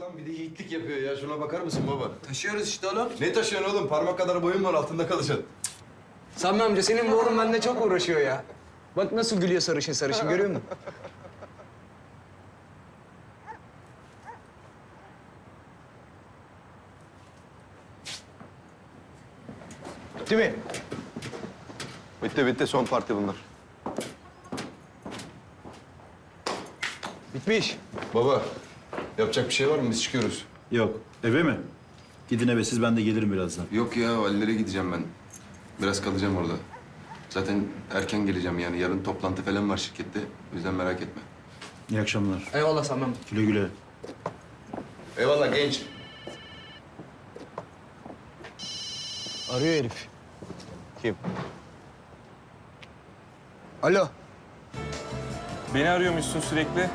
Lan bir de yiğitlik yapıyor ya. Şuna bakar mısın baba? Taşıyoruz işte oğlum. Ne taşıyorsun oğlum? Parmak kadar boyun var altında kalacaksın. Sami amca senin bu oğlum benimle çok uğraşıyor ya. Bak nasıl gülüyor sarışın sarışın görüyor musun? Değil mi? Bitti bitti son parti bunlar. Bitmiş. Baba yapacak bir şey var mı? Biz çıkıyoruz. Yok. Eve mi? Gidin eve siz ben de gelirim birazdan. Yok ya Ali'lere gideceğim ben. Biraz kalacağım orada. Zaten erken geleceğim yani. Yarın toplantı falan var şirkette. O yüzden merak etme. İyi akşamlar. Eyvallah Sami amca. Güle güle. Eyvallah genç. Arıyor herif. Kim? Alo. Beni arıyormuşsun sürekli.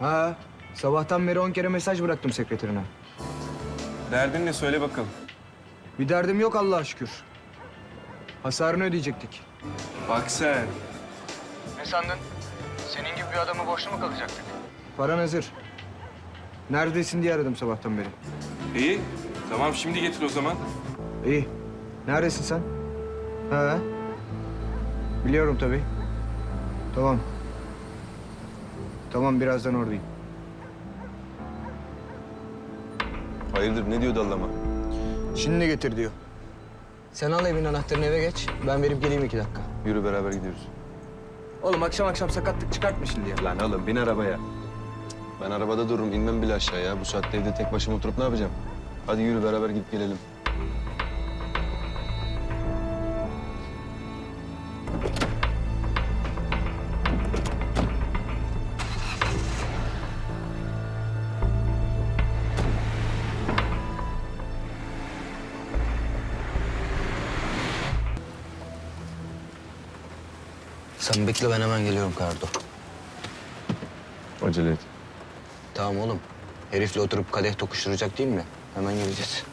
Ha, sabahtan beri on kere mesaj bıraktım sekreterine. Derdin ne söyle bakalım. Bir derdim yok Allah'a şükür. Hasarını ödeyecektik. Bak sen. Ne sandın? Senin gibi bir adamı borçlu mu kalacaktık? Paran hazır. Neredesin diye aradım sabahtan beri. İyi. Tamam şimdi getir o zaman. İyi. Neredesin sen? Ha? Biliyorum tabii. Tamam. Tamam birazdan oradayım. Hayırdır ne diyor dallama? Şimdi getir diyor. Sen al evin anahtarını eve geç. Ben verip geleyim iki dakika. Yürü beraber gidiyoruz. Oğlum akşam akşam sakatlık çıkartma şimdi ya. Lan oğlum bin arabaya. Ben arabada dururum inmem bile aşağıya. Bu saatte evde tek başıma oturup ne yapacağım? Hadi yürü beraber gidip gelelim. Sen bekle ben hemen geliyorum Kardo. Acele et. Tamam oğlum. Herifle oturup kadeh tokuşturacak değil mi? Hemen geleceğiz.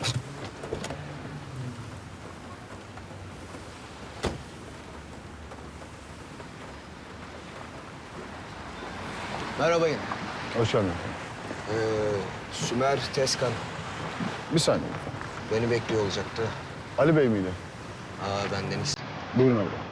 Merhaba yine. Hoş geldin. Ee, Sümer Tezkan Bir saniye. beni bekliyor olacaktı. Ali Bey miydi? Aa ben Deniz. Buyurun abi.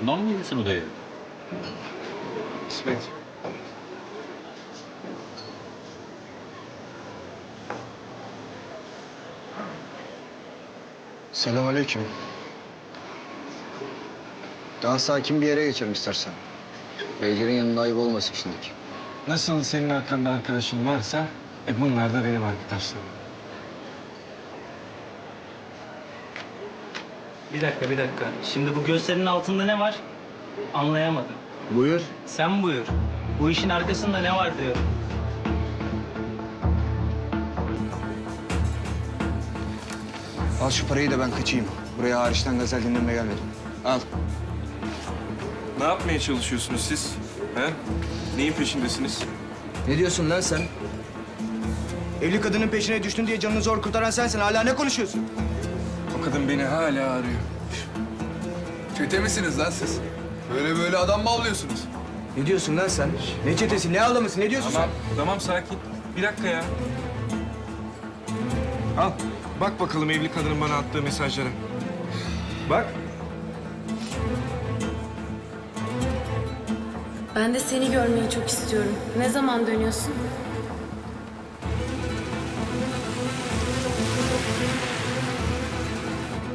Bundan mı gidiyorsun odaya? İsmet. Selamünaleyküm. Daha sakin bir yere geçelim istersen. Beylerin yanında ayıp olmasın şimdiki. Nasıl senin arkanda arkadaşın varsa, e bunlar da benim arkadaşlarım. Bir dakika, bir dakika. Şimdi bu gösterinin altında ne var? Anlayamadım. Buyur. Sen buyur. Bu işin arkasında ne var diyorum. Al şu parayı da ben kaçayım. Buraya hariçten gazel dinlemeye gelmedim. Al. Ne yapmaya çalışıyorsunuz siz? He? Neyin peşindesiniz? Ne diyorsun lan sen? Evli kadının peşine düştün diye canını zor kurtaran sensin. Hala ne konuşuyorsun? Kadın beni hala arıyor. Çete misiniz lan siz? Böyle böyle adam mı avlıyorsunuz? Ne diyorsun lan sen? Ne çetesi, ne ağlaması, ne diyorsun Tamam, tamam sakin. Bir dakika ya. Al, bak bakalım evli kadının bana attığı mesajlara. Bak. Ben de seni görmeyi çok istiyorum. Ne zaman dönüyorsun?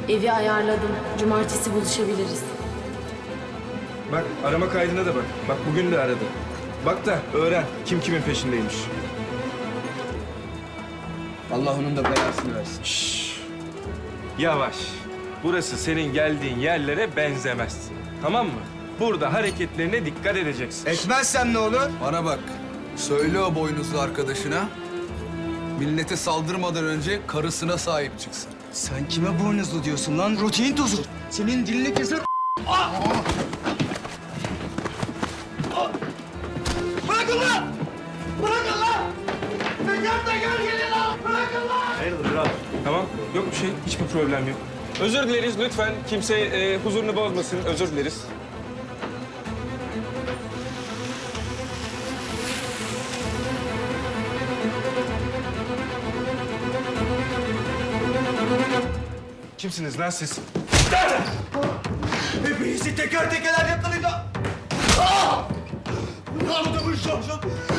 Evi ayarladım. Cumartesi buluşabiliriz. Bak arama kaydına da bak. Bak bugün de aradı. Bak da öğren kim kimin peşindeymiş. Allah onun da belasını versin. Yavaş. Burası senin geldiğin yerlere benzemez. Tamam mı? Burada hareketlerine dikkat edeceksin. Etmezsem ne olur? Bana bak. Söyle o boynuzlu arkadaşına. Millete saldırmadan önce karısına sahip çıksın. Sen kime boynuzlu diyorsun lan? Rutin tozu. Senin dilini keser. Bırakın lan! Bırakın lan! Teker teker gelin lan! Bırakın lan! Tamam, yok bir şey. Hiçbir problem yok. Özür dileriz lütfen. Kimse e, huzurunu bozmasın. Özür dileriz. Kimsiniz lan siz? Hepinizi teker teker yakalayacağım. Ah! Kandırmış şapşal.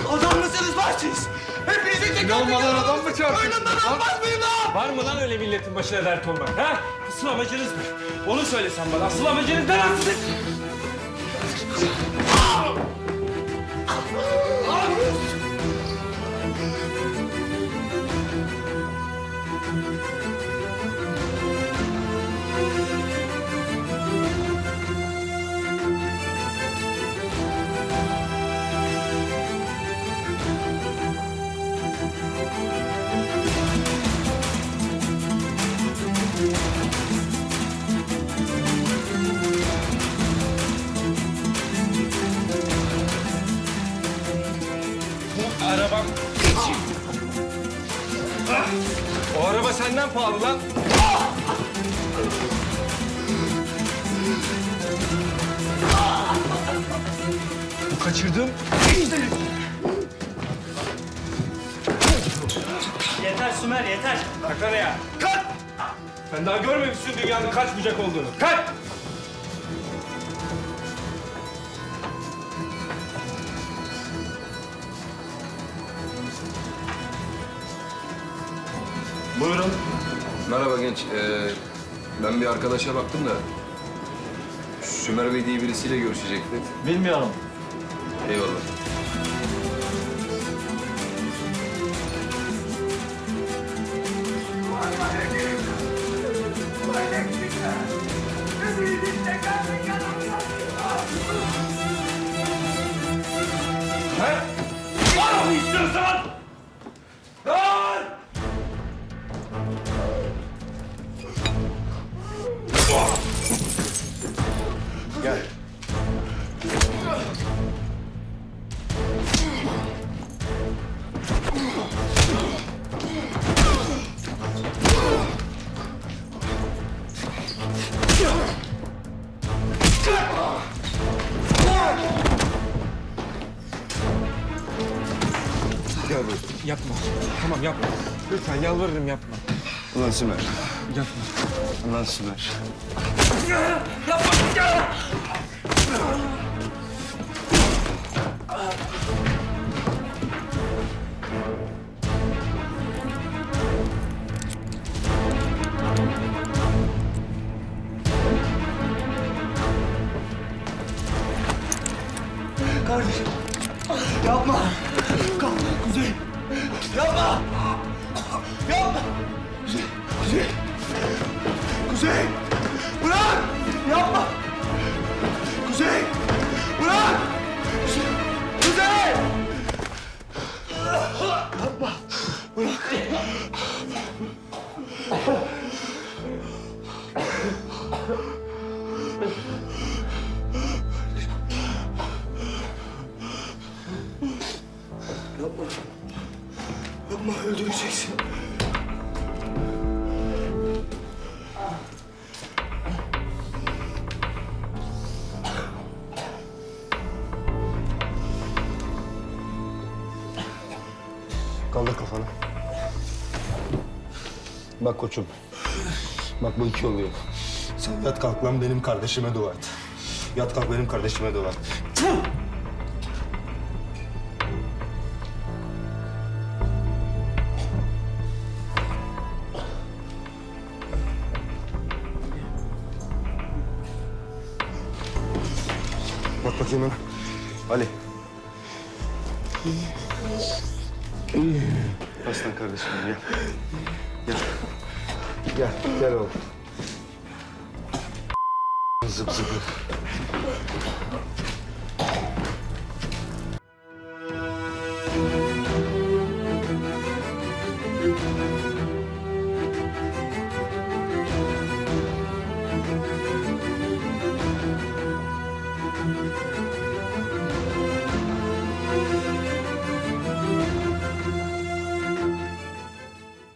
Adam mısınız lan siz? Hepinizi teker teker olmadan adam mı çarptın? Önümden almaz mıyım lan? Var mı lan öyle milletin başına dert olmak? Ha? Asıl amacınız ne? Onu söylesen bana. Asıl amacınız ne lan sizin? Senden pahalı lan. Bu kaçırdığım Yeter Sümer yeter. Kalk araya. Kalk! Sen daha görmemişsin dünyanın kaç bucak olduğunu. Kalk! Buyurun. Merhaba genç. Ee, ben bir arkadaşa baktım da... Sümer Bey diye birisiyle görüşecekti. Bilmiyorum. Eyvallah. Ha? Bana mı istiyorsan? Yapma. Tamam yapma. Lütfen yalvarırım yapma. Ulan Sümer. Yapma. Ulan Sümer. Kardeşim. Yapma. Kuzey. Bırak. Yapma. Kuzey. Bırak. Kuzey. Kuzey. Yapma. Bırak. Yapma öldüreceksin. Bak koçum. Bak bu iki yol yok. Sen yat kalk lan benim kardeşime dua et. Yat kalk benim kardeşime dua et. Bak bakayım bana. Ali. Aslan kardeşim gel. Gel. Gel, gel oğlum. Zıp zıp.